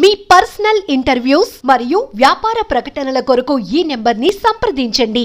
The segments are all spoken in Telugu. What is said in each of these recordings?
మీ పర్సనల్ ఇంటర్వ్యూస్ మరియు వ్యాపార ప్రకటనల కొరకు ఈ నెంబర్ని సంప్రదించండి.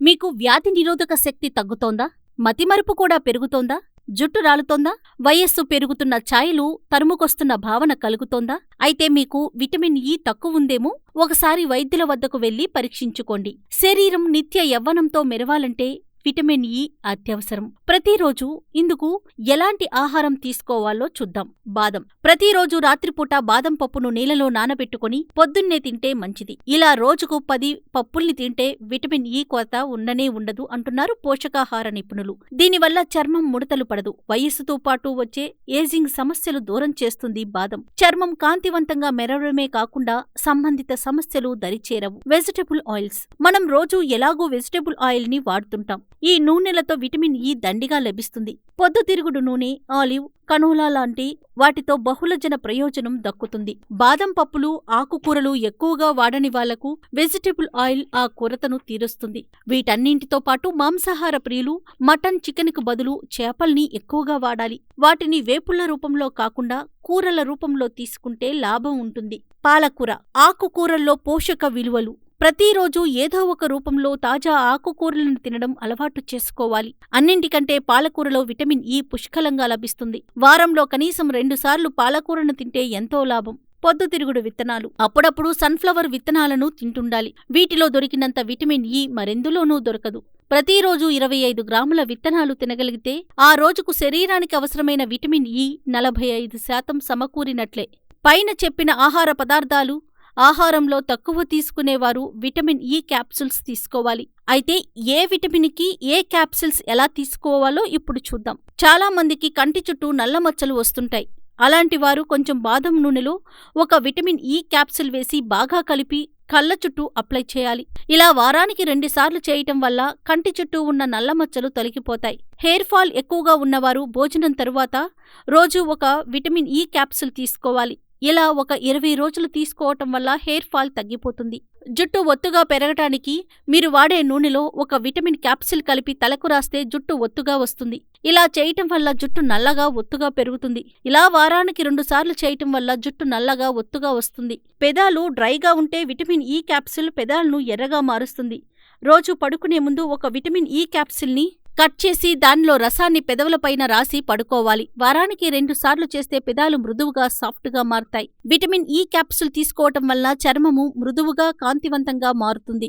మీకు వ్యాధి నిరోధక శక్తి తగ్గుతోందా? మతిమరుపు కూడా పెరుగుతోందా? జుట్టు రాలుతోందా? వయస్సు పెరుగుతున్న ఛాయలు తరుముకొస్తున్న భావన కలుగుతోందా? అయితే మీకు విటమిన్ e ఇ తక్కువుందేమో ఒకసారి వైద్యుల వద్దకు వెళ్ళి పరీక్షించుకోండి. శరీరం నిత్య యవ్వనంతో మెరవాలంటే విటమిన్ ఇ అత్యవసరం. ప్రతిరోజు ఇందుకు ఎలాంటి ఆహారం తీసుకోవాలో చూద్దాం. బాదం. ప్రతిరోజు రాత్రిపూట బాదం పప్పును నీళ్ళలో నానబెట్టుకుని పొద్దున్నే తింటే మంచిది. ఇలా రోజుకు పది పప్పుల్ని తింటే విటమిన్ ఇ కొరత ఉండనే ఉండదు అంటున్నారు పోషకాహార నిపుణులు. దీనివల్ల చర్మం ముడతలు పడదు. వయస్సుతో పాటు వచ్చే ఏజింగ్ సమస్యలు దూరం చేస్తుంది బాదం. చర్మం కాంతివంతంగా మెరవడమే కాకుండా సంబంధిత సమస్యలు దరిచేరవు. Vegetable oils. మనం రోజు ఎలాగో వెజిటబుల్ ఆయిల్ని వాడుతుంటాం. ఈ నూనెలతో విటమిన్ ఇ దండిగా లభిస్తుంది. పొద్దుతిరుగుడు నూనె ఆలివ్ కనోలా లాంటి వాటితో బహుళజన ప్రయోజనం దక్కుతుంది. బాదం పప్పులు ఆకుకూరలు ఎక్కువగా వాడని వాళ్ళకు వెజిటబుల్ ఆయిల్ ఆ కొరతను తీరుస్తుంది. వీటన్నింటితో పాటు మాంసాహార ప్రియులు మటన్ చికెన్కు బదులు చేపల్ని ఎక్కువగా వాడాలి. వాటిని వేపుళ్ళ రూపంలో కాకుండా కూరల రూపంలో తీసుకుంటే లాభం ఉంటుంది. పాలకూర ఆకుకూరల్లో పోషక విలువలు ప్రతిరోజు ఏదో ఒక రూపంలో తాజా ఆకుకూరలను తినడం అలవాటు చేసుకోవాలి. అన్నింటికంటే పాలకూరలో విటమిన్ ఇ పుష్కలంగా లభిస్తుంది. వారంలో కనీసం రెండుసార్లు పాలకూరను తింటే ఎంతో లాభం. పొద్దుతిరుగుడు విత్తనాలు. అప్పుడప్పుడు సన్ఫ్లవర్ విత్తనాలను తింటుండాలి. వీటిలో దొరికినంత విటమిన్ ఇ మరెందులోనూ దొరకదు. ప్రతిరోజు ఇరవై ఐదు గ్రాముల విత్తనాలు తినగలిగితే ఆ రోజుకు శరీరానికి అవసరమైన విటమిన్ ఇ నలభై ఐదు శాతం సమకూరినట్లే. పైన చెప్పిన ఆహార పదార్థాలు ఆహారంలో తక్కువ తీసుకునేవారు విటమిన్ e ఇ క్యాప్సూల్స్ తీసుకోవాలి. అయితే ఏ విటమిన్కి e ఏ క్యాప్సూల్స్ ఎలా తీసుకోవాలో ఇప్పుడు చూద్దాం. చాలా మందికి కంటి చుట్టూ నల్లమచ్చలు వస్తుంటాయి. అలాంటి వారు కొంచెం బాదం నూనెలో ఒక విటమిన్ e ఇ క్యాప్సూల్ వేసి బాగా కలిపి కళ్ళ చుట్టూ అప్లై చేయాలి. ఇలా వారానికి రెండుసార్లు చేయటం వల్ల కంటి చుట్టూ ఉన్న నల్ల మచ్చలు తొలగిపోతాయి. హెయిర్ ఫాల్ ఎక్కువగా ఉన్నవారు భోజనం తరువాత రోజు ఒక విటమిన్ ఇ క్యాప్సూల్ తీసుకోవాలి. ఇలా ఒక ఇరవై రోజులు తీసుకోవటం వల్ల హెయిర్ ఫాల్ తగ్గిపోతుంది. జుట్టు ఒత్తుగా పెరగటానికి మీరు వాడే నూనెలో ఒక విటమిన్ క్యాప్సిల్ కలిపి తలకు రాస్తే జుట్టు ఒత్తుగా వస్తుంది. ఇలా చేయటం వల్ల జుట్టు నల్లగా ఒత్తుగా పెరుగుతుంది. ఇలా వారానికి రెండుసార్లు చేయటం వల్ల జుట్టు నల్లగా ఒత్తుగా వస్తుంది. పెదాలు డ్రైగా ఉంటే విటమిన్ ఈ క్యాప్సిల్ పెదాలను ఎర్రగా మారుస్తుంది. రోజు పడుకునే ముందు ఒక విటమిన్ ఈ క్యాప్సిల్ని కట్ చేసి దానిలో రసాన్ని పెదవులపైన రాసి పడుకోవాలి. వారానికి రెండుసార్లు చేస్తే పెదాలు మృదువుగా సాఫ్ట్గా మారతాయి. విటమిన్ ఈ క్యాప్సూల్ తీసుకోవటం వల్ల చర్మము మృదువుగా కాంతివంతంగా మారుతుంది.